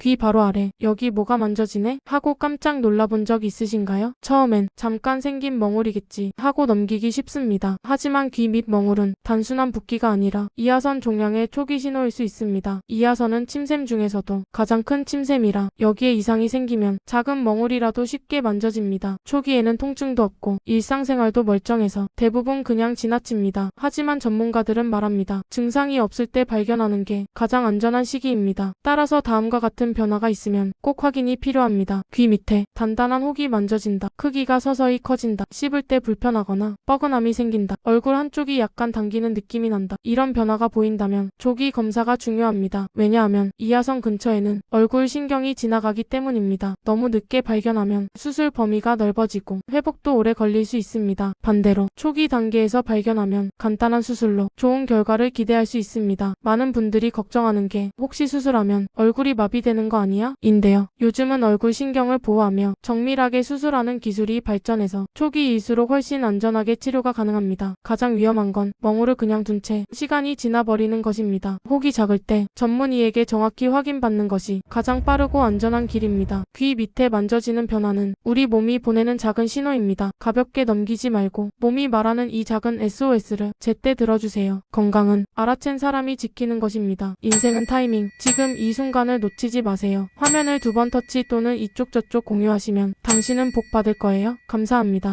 귀 바로 아래 여기 뭐가 만져지네 하고 깜짝 놀라본 적 있으신가요? 처음엔 잠깐 생긴 멍울이겠지 하고 넘기기 쉽습니다. 하지만 귀 밑 멍울은 단순한 붓기가 아니라 이하선 종양의 초기 신호일 수 있습니다. 이하선은 침샘 중에서도 가장 큰 침샘이라 여기에 이상이 생기면 작은 멍울이라도 쉽게 만져집니다. 초기에는 통증도 없고 일상생활도 멀쩡해서 대부분 그냥 지나칩니다. 하지만 전문가들은 말합니다. 증상이 없을 때 발견하는 게 가장 안전한 시기입니다. 따라서 다음과 같은 변화가 있으면 꼭 확인이 필요합니다. 귀 밑에 단단한 혹이 만져진다. 크기가 서서히 커진다. 씹을 때 불편하거나 뻐근함이 생긴다. 얼굴 한쪽이 약간 당기는 느낌이 난다. 이런 변화가 보인다면 조기 검사가 중요합니다. 왜냐하면 이하선 근처에는 얼굴 신경이 지나가기 때문입니다. 너무 늦게 발견하면 수술 범위가 넓어지고 회복도 오래 걸릴 수 있습니다. 반대로 초기 단계에서 발견하면 간단한 수술로 좋은 결과를 기대할 수 있습니다. 많은 분들이 걱정하는 게 혹시 수술하면 얼굴이 마비되는 거 아니야? 인데요. 요즘은 얼굴 신경을 보호하며 정밀하게 수술하는 기술이 발전해서 초기일수록 훨씬 안전하게 치료가 가능합니다. 가장 위험한 건 멍울을 그냥 둔 채 시간이 지나버리는 것입니다. 혹이 작을 때 전문의에게 정확히 확인받는 것이 가장 빠르고 안전한 길입니다. 귀 밑에 만져지는 변화는 우리 몸이 보내는 작은 신호입니다. 가볍게 넘기지 말고 몸이 말하는 이 작은 SOS를 제때 들어주세요. 건강은 알아챈 사람이 지키는 것입니다. 인생은 타이밍. 지금 이 순간을 놓치지 마세요. 화면을 두 번 터치 또는 이쪽 저쪽 공유하시면 당신은 복 받을 거예요. 감사합니다.